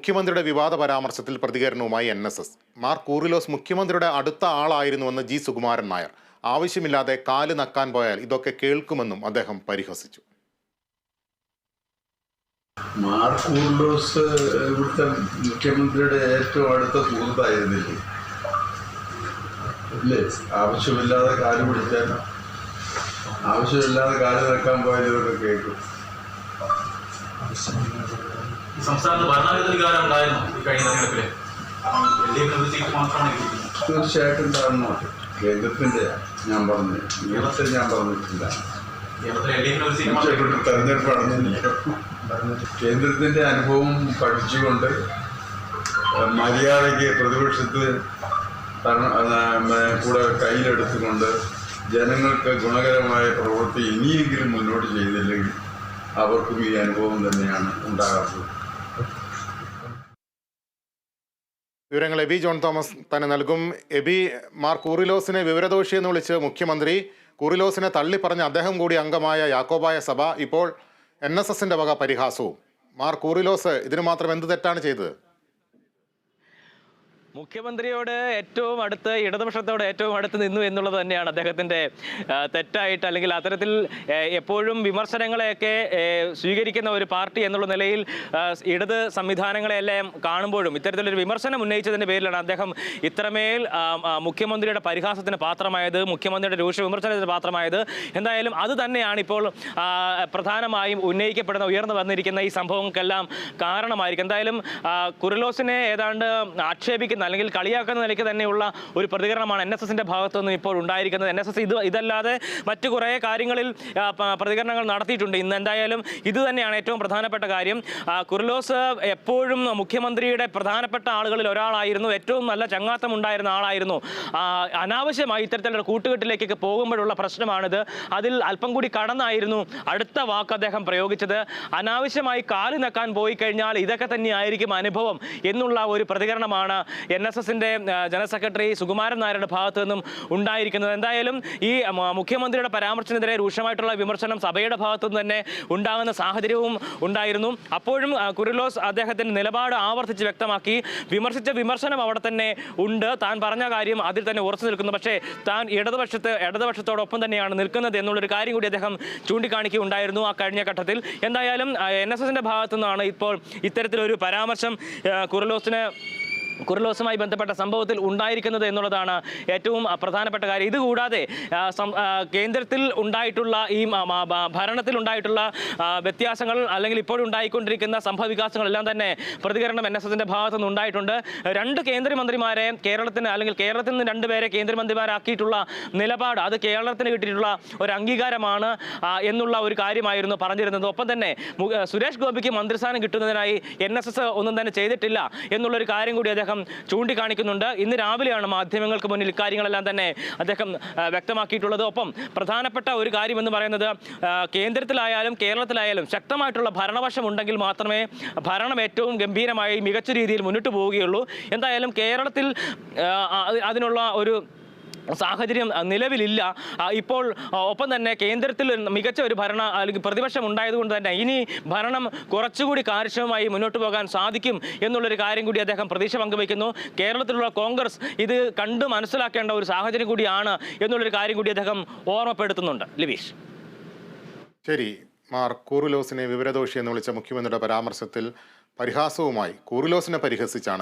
മുഖ്യമന്ത്രിയുടെ വിവാദ പരാമർശത്തിൽ പ്രതികരണവുമായി N S S. Mar Koorilos മുഖ്യമന്ത്രിയുടെ അടുത്ത ആളായിരുന്നുവെന്ന് ജി സുകുമാരൻ നായർ. ആവശ്യമില്ലാതെ കാൽ നക്കാൻ പോയാൽ ഇതൊക്കെ കേൾക്കുമെന്നും അദ്ദേഹം പരിഹസിച്ചു. മാർക്കൂർലോസ് ഇവിടുത്തെ മുഖ്യമന്ത്രിയുടെ ഏറ്റവും അടുത്ത സുഹൃത്തായിരുന്നില്ലേ? ആവശ്യമില്ലാതെ കാൽ പിടിച്ചാൽ ആവശ്യമില്ലാതെ കാൽ നിൽക്കാൻ പോയാൽ ഇതൊക്കെ കേൾക്കും. ഈ സംസ്ഥാനത്ത് ഭരണാധികാരം ഉണ്ടായിരുന്നു ഈ കഴിഞ്ഞ തെരഞ്ഞെടുപ്പിൽ. എൽ ഡി എഫിന് ഒരു സീറ്റ് മാത്രമാണ് കിട്ടിയത് തീർച്ചയായിട്ടും ഉണ്ടാകണം കേന്ദ്രത്തിന്റെ ഞാൻ പറഞ്ഞു കേരളത്തിൽ ഞാൻ പറഞ്ഞിട്ടില്ല. കേരളത്തിലെ എൽ ഡി എഫിന് ഒരു സീറ്റ് മാത്രമേ തീർച്ചയായിട്ടും തെരഞ്ഞെടുപ്പ് നടന്നില്ല കേന്ദ്രത്തിന്റെ അനുഭവം പഠിച്ചുകൊണ്ട് മര്യാദയ്ക്ക് പ്രതിപക്ഷത്ത് ഭരണ- ഏഹ്, കൂടെ കയ്യിലെടുത്തുകൊണ്ട് ജനങ്ങൾക്ക് ഗുണകരമായ പ്രവൃത്തി ഇനിയെങ്കിലും മുന്നോട്ട് ചെയ്തില്ലെങ്കിൽ അവർക്കും ഈ അനുഭവം തന്നെയാണ് ഉണ്ടാകാറുള്ളത്. വിവരങ്ങൾ എബി ജോൺ തോമസ് തന്നെ നൽകും. എബി മാർ കൂറിലോസിനെ വിവരദോഷി എന്ന് വിളിച്ച് മുഖ്യമന്ത്രി കൂറിലോസിനെ തള്ളിപ്പറഞ്ഞ അദ്ദേഹം കൂടി അംഗമായ യാക്കോബായ സഭ ഇപ്പോൾ എൻ എസ് എസിന്റെ വക പരിഹാസവും. മാർ കൂറിലോസ് ഇതിന് മാത്രം എന്ത് തെറ്റാണ് ചെയ്തത്? മുഖ്യമന്ത്രിയോട് ഏറ്റവും അടുത്ത് ഇടതുപക്ഷത്തോട് ഏറ്റവും അടുത്ത് നിന്നു എന്നുള്ളത് തന്നെയാണ് അദ്ദേഹത്തിന്റെ തെറ്റായിട്ട് അല്ലെങ്കിൽ അത്തരത്തിൽ എപ്പോഴും വിമർശനങ്ങളെയൊക്കെ സ്വീകരിക്കുന്ന ഒരു പാർട്ടി എന്നുള്ള നിലയിൽ ഇടത് സംവിധാനങ്ങളെല്ലാം കാണുമ്പോഴും ഇത്തരത്തിലൊരു വിമർശനം ഉന്നയിച്ചതിന്റെ പേരിലാണ് അദ്ദേഹം ഇത്രമേൽ മുഖ്യമന്ത്രിയുടെ പരിഹാസത്തിന് പാത്രമായത് മുഖ്യമന്ത്രിയുടെ രൂക്ഷ വിമർശനത്തിന് പാത്രമായത്. എന്തായാലും അത് തന്നെയാണ് ഇപ്പോൾ പ്രധാനമായും ഉന്നയിക്കപ്പെടുന്ന ഉയർന്നു വന്നിരിക്കുന്ന ഈ സംഭവങ്ങൾക്കെല്ലാം കാരണമായിരിക്കും. എന്തായാലും കുരലോസിനെ ഏതാണ്ട് ആക്ഷേപിക്കുന്ന അല്ലെങ്കിൽ കളിയാക്കുന്ന നിലയ്ക്ക് തന്നെയുള്ള ഒരു പ്രതികരണമാണ് എൻ എസ് എസിന്റെ ഭാഗത്തു നിന്നും ഇപ്പോൾ ഉണ്ടായിരിക്കുന്നത്. എൻ എസ് എസ് ഇത് ഇതല്ലാതെ മറ്റു കുറേ കാര്യങ്ങളിൽ പ്രതികരണങ്ങൾ നടത്തിയിട്ടുണ്ട്. ഇന്ന് എന്തായാലും ഇത് തന്നെയാണ് ഏറ്റവും പ്രധാനപ്പെട്ട കാര്യം. കുർലോസ് എപ്പോഴും മുഖ്യമന്ത്രിയുടെ പ്രധാനപ്പെട്ട ആളുകളിൽ ഒരാളായിരുന്നു. ഏറ്റവും നല്ല ചങ്ങാത്തം ഉണ്ടായിരുന്ന ആളായിരുന്നു. അനാവശ്യമായി ഇത്തരത്തിലുള്ള കൂട്ടുകെട്ടിലേക്കൊക്കെ പോകുമ്പോഴുള്ള പ്രശ്നമാണിത്. അതിൽ അല്പം കൂടി കടന്നായിരുന്നു അടുത്ത വാക്ക് അദ്ദേഹം പ്രയോഗിച്ചത്. അനാവശ്യമായി കാൽ നക്കാൻ പോയി കഴിഞ്ഞാൽ ഇതൊക്കെ തന്നെയായിരിക്കും അനുഭവം എന്നുള്ള ഒരു പ്രതികരണമാണ് എൻ എസ് എസിന്റെ ജനറൽ സെക്രട്ടറി സുകുമാരൻ നായരുടെ ഭാഗത്തു നിന്നും ഉണ്ടായിരിക്കുന്നത്. എന്തായാലും ഈ മുഖ്യമന്ത്രിയുടെ പരാമർശത്തിനെതിരെ രൂക്ഷമായിട്ടുള്ള വിമർശനം സഭയുടെ ഭാഗത്തു നിന്ന് തന്നെ ഉണ്ടാകുന്ന സാഹചര്യവും ഉണ്ടായിരുന്നു. അപ്പോഴും കുരുലോസ് അദ്ദേഹത്തിന്റെ നിലപാട് ആവർത്തിച്ച് വ്യക്തമാക്കി. വിമർശിച്ച വിമർശനം അവിടെ തന്നെ ഉണ്ട്. താൻ പറഞ്ഞ കാര്യം അതിൽ തന്നെ ഉറച്ചു നിൽക്കുന്നു. പക്ഷേ താൻ ഇടതുപക്ഷത്ത് ഇടതുപക്ഷത്തോടൊപ്പം തന്നെയാണ് നിൽക്കുന്നത് എന്നുള്ളൊരു കാര്യം കൂടി അദ്ദേഹം ചൂണ്ടിക്കാണിക്കുകയുണ്ടായിരുന്നു ആ കഴിഞ്ഞ ഘട്ടത്തിൽ. എന്തായാലും എൻ എസ് എസിന്റെ ഭാഗത്തു നിന്നാണ് ഇപ്പോൾ ഇത്തരത്തിലൊരു പരാമർശം ആ, കുറിലോസിന് ബന്ധപ്പെട്ട സംഭവത്തിൽ ഉണ്ടായിരിക്കുന്നത് എന്നുള്ളതാണ് ഏറ്റവും പ്രധാനപ്പെട്ട കാര്യം. ഇതുകൂടാതെ കേന്ദ്രത്തിൽ ഉണ്ടായിട്ടുള്ള ഈ ഭരണത്തിൽ ഉണ്ടായിട്ടുള്ള വ്യത്യാസങ്ങൾ അല്ലെങ്കിൽ ഇപ്പോഴുണ്ടായിക്കൊണ്ടിരിക്കുന്ന സംഭവവികാസങ്ങളെല്ലാം തന്നെ പ്രതികരണം എൻ എസ് എസിന്റെ ഭാഗത്തു നിന്ന് ഉണ്ടായിട്ടുണ്ട്. രണ്ട് കേന്ദ്രമന്ത്രിമാരെ കേരളത്തിന് അല്ലെങ്കിൽ കേരളത്തിൽ നിന്ന് രണ്ടുപേരെ കേന്ദ്രമന്ത്രിമാരാക്കിയിട്ടുള്ള നിലപാട് അത് കേരളത്തിന് കിട്ടിയിട്ടുള്ള ഒരു അംഗീകാരമാണ് എന്നുള്ള ഒരു കാര്യമായിരുന്നു പറഞ്ഞിരുന്നത്. ഒപ്പം തന്നെ സുരേഷ് ഗോപിക്ക് മന്ത്രിസ്ഥാനം കിട്ടുന്നതിനായി എൻ ഒന്നും തന്നെ ചെയ്തിട്ടില്ല എന്നുള്ളൊരു കാര്യം കൂടി അദ്ദേഹം ചൂണ്ടിക്കാണിക്കുന്നുണ്ട്. ഇന്ന് രാവിലെയാണ് മാധ്യമങ്ങൾക്ക് മുന്നിൽ ഇക്കാര്യങ്ങളെല്ലാം തന്നെ അദ്ദേഹം വ്യക്തമാക്കിയിട്ടുള്ളത്. ഒപ്പം പ്രധാനപ്പെട്ട ഒരു കാര്യമെന്ന് പറയുന്നത് കേന്ദ്രത്തിലായാലും കേരളത്തിലായാലും ശക്തമായിട്ടുള്ള ഭരണവശം ഉണ്ടെങ്കിൽ മാത്രമേ ഭരണം ഏറ്റവും ഗംഭീരമായി മികച്ച രീതിയിൽ മുന്നിട്ട് പോവുകയുള്ളൂ. എന്തായാലും കേരളത്തിൽ അതിനുള്ള ഒരു സാഹചര്യം നിലവിലില്ല. ഇപ്പോൾ ഒപ്പം തന്നെ കേന്ദ്രത്തിൽ മികച്ച ഒരു ഭരണ അല്ലെങ്കിൽ പ്രതിപക്ഷം ഉണ്ടായതുകൊണ്ട് തന്നെ ഇനി ഭരണം കുറച്ചുകൂടി കാര്യക്ഷമമായി മുന്നോട്ട് പോകാൻ സാധിക്കും എന്നുള്ളൊരു കാര്യം കൂടി അദ്ദേഹം പ്രതീക്ഷ പങ്കുവയ്ക്കുന്നു. കേരളത്തിലുള്ള കോൺഗ്രസ് ഇത് കണ്ടു മനസ്സിലാക്കേണ്ട ഒരു സാഹചര്യം കൂടിയാണ് എന്നുള്ളൊരു കാര്യം കൂടി അദ്ദേഹം ഓർമ്മപ്പെടുത്തുന്നുണ്ട്. ലിവീഷ് ശരി. മാർ കൂറുലോസിനെ വിവരദോഷി എന്ന് വിളിച്ച മുഖ്യമന്ത്രിയുടെ പരാമർശത്തിൽ പരിഹാസവുമായി കൂറുലോസിനെ പരിഹസിച്ചാണ്